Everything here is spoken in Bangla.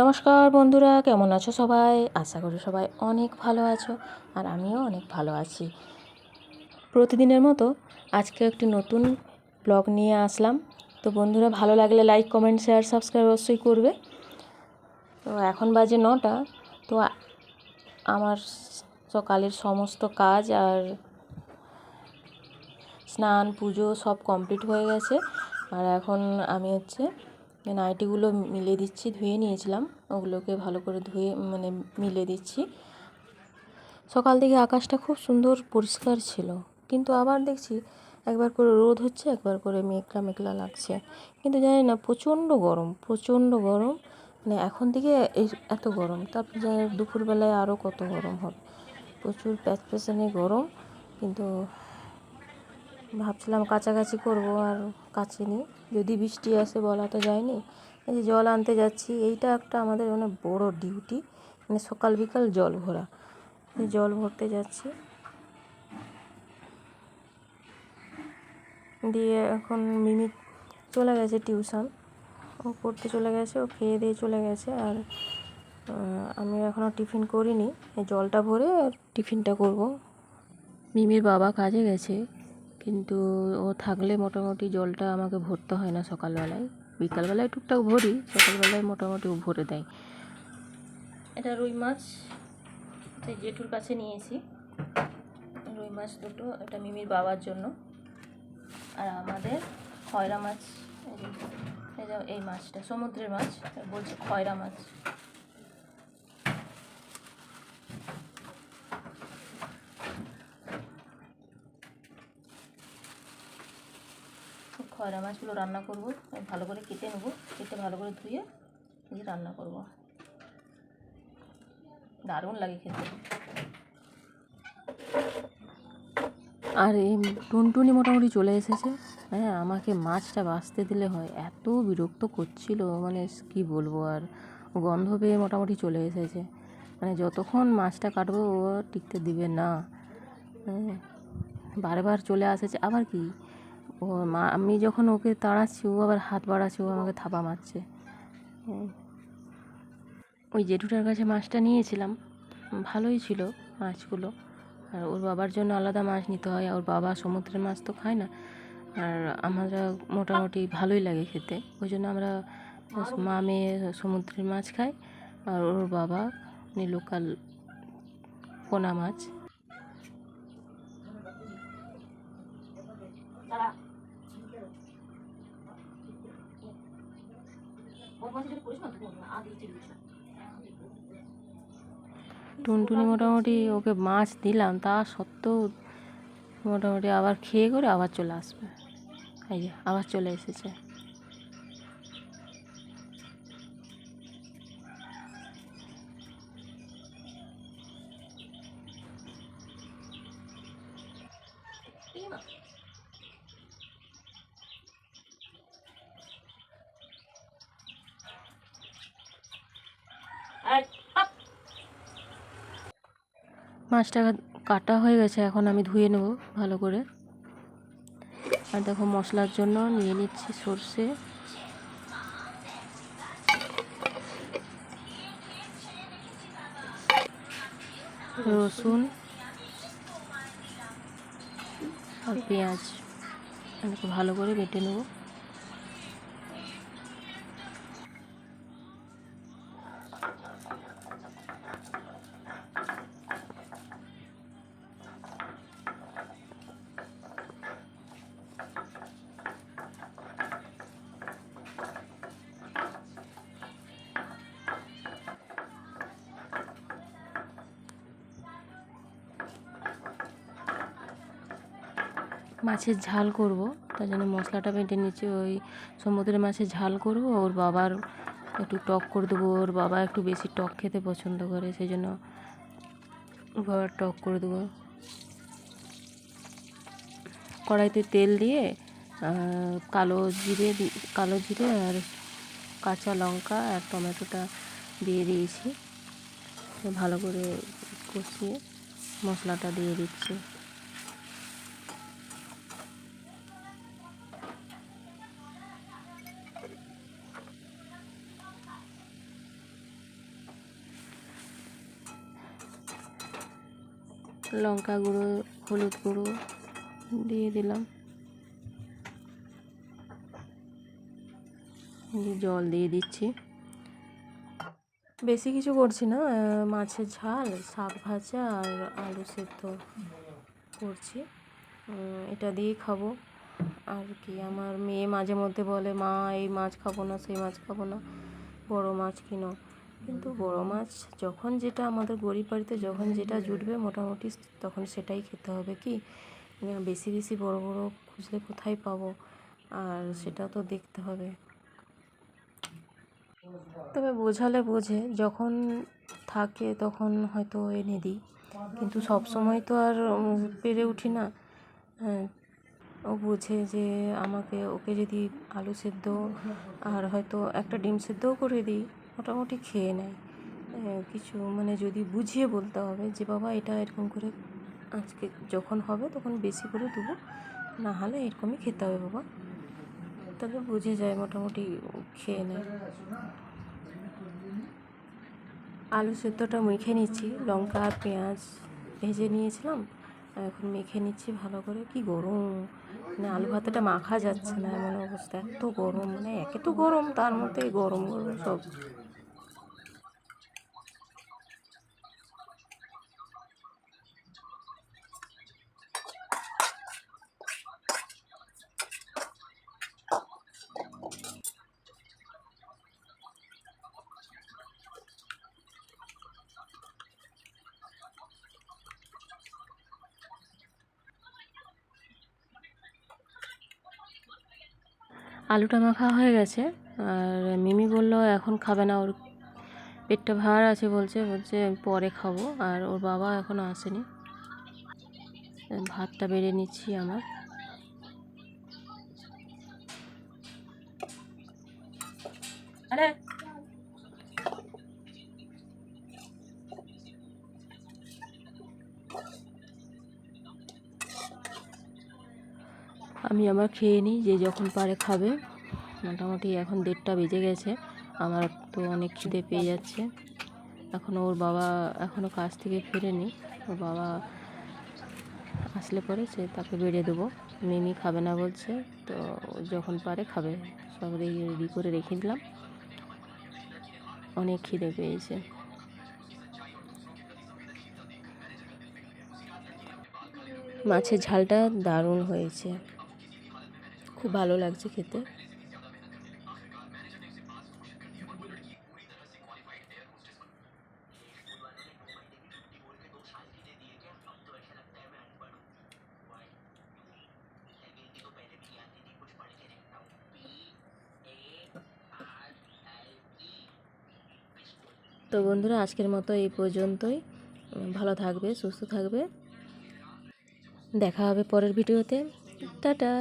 নমস্কার বন্ধুরা, কেমন আছো সবাই? আশা করি সবাই অনেক ভালো আছো আর আমিও অনেক ভালো আছি। প্রতিদিনের মতো আজকে একটি নতুন ব্লগ নিয়ে আসলাম। তো বন্ধুরা, ভালো লাগলে লাইক কমেন্ট শেয়ার সাবস্ক্রাইব অবশ্যই করবে। তো এখন বাজে নটা। তো আমার সকালের সমস্ত কাজ আর স্নান, পুজো সব কমপ্লিট হয়ে গেছে। আর এখন আমি হচ্ছে নাইটিগুলো মিলে দিচ্ছি, ধুয়ে নিয়েছিলাম। ওগুলোকে ভালো করে ধুয়ে মানে মিলে দিচ্ছি। সকাল থেকে আকাশটা খুব সুন্দর পরিষ্কার ছিল। কিন্তু আবার দেখছি একবার করে রোদ হচ্ছে, একবার করে মেঘলা মেঘলা লাগছে। কিন্তু জানি না, প্রচণ্ড গরম প্রচণ্ড গরম। মানে এখন থেকে এত গরম, তারপর জানি দুপুরবেলায় আরও কত গরম হবে। প্রচুর প্যাচপ্যাচানি গরম। কিন্তু ভাবছিলাম কাছাকাছি করব আর কাচিনি যদি বৃষ্টি আসে বলা তো যায়নি, এই যে জল আনতে যাচ্ছি, এইটা একটা আমাদের মানে বড় ডিউটি মানে সকাল বিকাল জল ভরা। জল ভরতে যাচ্ছি। দিয়ে এখন মিমি চলে গেছে টিউশন ও পড়তে চলে গেছে, ও খেয়ে দিয়ে চলে গেছে, আর আমি এখনও টিফিন করিনি। জলটা ভরে টিফিনটা করব। মিমির বাবা কাজে গেছে। কিন্তু ও থাকলে মোটামুটি জলটা আমাকে ভরতে হয় না সকালবেলায়। বিকালবেলায় টুকটাক ভরি, সকালবেলায় মোটামুটি ও ভরে দেয়। এটা রুই মাছ। জেঠুর কাছে নিয়েছি। রুই মাছ দুটো, এটা মিমির বাবার জন্য। আর আমাদের খয়রা মাছ এই মাছটা, সমুদ্রের মাছ, বলছে খয়রা মাছ। খয়রা মাছগুলো রান্না করব ভালো করে কেটে নেব, কেটে ভালো করে ধুয়ে এই রান্না করব। দারুণ লাগে খেতে। আর এই টুনটুনি মোটামুটি চলে এসেছে। হ্যাঁ আমাকে মাছটা বাঁচতে দিলে হয়, এত বিরক্ত করছিল মানে কি বলব আর, গন্ধ পেয়ে মোটামুটি চলে এসেছে। মানে যতক্ষণ মাছটা কাটবো, ও টিকতে দিবে না। হ্যাঁ বারবার চলে আসেছে, আবার কি? ও মা, আমি যখন ওকে তাড়াচ্ছি, ও আবার হাত বাড়াচ্ছে, ও আমাকে থাপা মারছে। ওই জেঠুটার কাছে মাছটা নিয়েছিলাম। ভালোই ছিল মাছগুলো। আর ওর বাবার জন্য আলাদা মাছ নিতে হয় ওর বাবা সমুদ্রের মাছ তো খায় না। আর আমরা মোটামুটি ভালোই লাগে খেতে। ওই জন্য আমরা মা মেয়ে সমুদ্রের মাছ খাই, আর ওর বাবা লোকাল পোনা মাছ। টুনটুনি মোটামুটি ওকে মাছ দিলাম, তা সত্ত্বেও মোটামুটি আবার খেয়ে করে আবার চলে আসবে। আবার চলে এসেছে। মাছটা কাটা হয়ে গেছে, এখন আমি ধুয়ে নেব ভালো করে। আর দেখো মশলার জন্য নিয়ে নিচ্ছি সর্ষে। রসুন আর পেঁয়াজ। ভালো করে বেটে নেব। মাছের ঝাল করব, তার জন্য মশলাটা বেটে নিচ্ছি, ওই সমুদ্রের মাছের ঝাল করব, ওর বাবার একটু টক করে দেবো। ওর বাবা একটু বেশি টক খেতে পছন্দ করে, সেই জন্য বাবার টক করে দেবো। কড়াইতে তেল দিয়ে কালো জিরে কালো জিরে আর কাঁচা লঙ্কা আর টমেটোটা দিয়ে দিয়েছি। ভালো করে কষিয়ে মশলাটা দিয়ে দিচ্ছি। লঙ্কা গুঁড়ো, হলুদ গুঁড়ো দিয়ে দিলাম। জল দিয়ে দিচ্ছি। বেশি কিছু করছি না মাছের ঝাল, শাক ভাজা আর আলু সেদ্ধ করছি। এটা দিয়েই খাব। আর কি, আমার মেয়ে মাঝে মধ্যে বলে, মা, এই মাছ খাব না, সেই মাছ খাব না, বড় মাছ কিনো। কিন্তু বড় মাছ যখন যেটা আমাদের গরিব বাড়িতে যখন যেটা জুটবে মোটামুটি তখন সেটাই খেতে হবে কি? বেশি বেশি বড় বড় খুঁজলে কোথায় পাবো? আর সেটা তো দেখতে হবে। তবে বোঝালে বোঝে, যখন থাকে তখন হয়তো এনে দিই। কিন্তু সব সময় তো আর পেরে উঠি না। হ্যাঁ ও বোঝে যে আমাকে ওকে যদি আলু সেদ্ধ আর হয়তো একটা ডিম সেদ্ধও করে দিই মোটামুটি খেয়ে নেয়। কিছু মানে যদি বুঝিয়ে বলতে হবে যে, বাবা, এটা এরকম করে আজকে যখন হবে তখন বেশি করে দেবো। না হলে এরকমই খেতে হবে, বাবা। তবে বুঝে যায় মোটামুটি খেয়ে নেয়। আলু সেদ্ধটা মেখে নিচ্ছি। লঙ্কা আর পেঁয়াজ ভেজে নিয়েছিলাম। এখন মেখে নিচ্ছি ভালো করে। কি গরম! মানে আলু ভাতেটা মাখা যাচ্ছে না, এমন অবস্থা। এত গরম মানে একে তো গরম, তার মধ্যে গরম গরম সব। আলুটা মাখা হয়ে গেছে। আর মিমি বলল, এখন খাবে না, ওর পেটটা ভার আছে বলছে বলছে পরে খাব। আর ওর বাবা এখনও আসেনি। ভাতটা বেড়ে নিচ্ছি আমার। আমি আমার খেয়ে নিই, যে যখন পারে খাবে। মোটামুটি এখন দেড়টা বেজে গেছে। আমার তো অনেক খিদে পেয়ে যাচ্ছে। এখনও ওর বাবা এখনও কাজ থেকে ফেরেনি। ওর বাবা আসলে পরে সে তাকে বেড়ে দেবো। মিমি খাবে না বলছে, তো যখন পারে খাবে। সব রেডি করে রেখে দিলাম। অনেক খিদে পেয়েছে। মাছের ঝালটা দারুণ হয়েছে। খুব ভালো লাগছে খেতে। তো বন্ধুরা, আজকের মতো এই পর্যন্তই। ভালো থাকবে, সুস্থ থাকবে। দেখা হবে পরের ভিডিওতে। টাটা।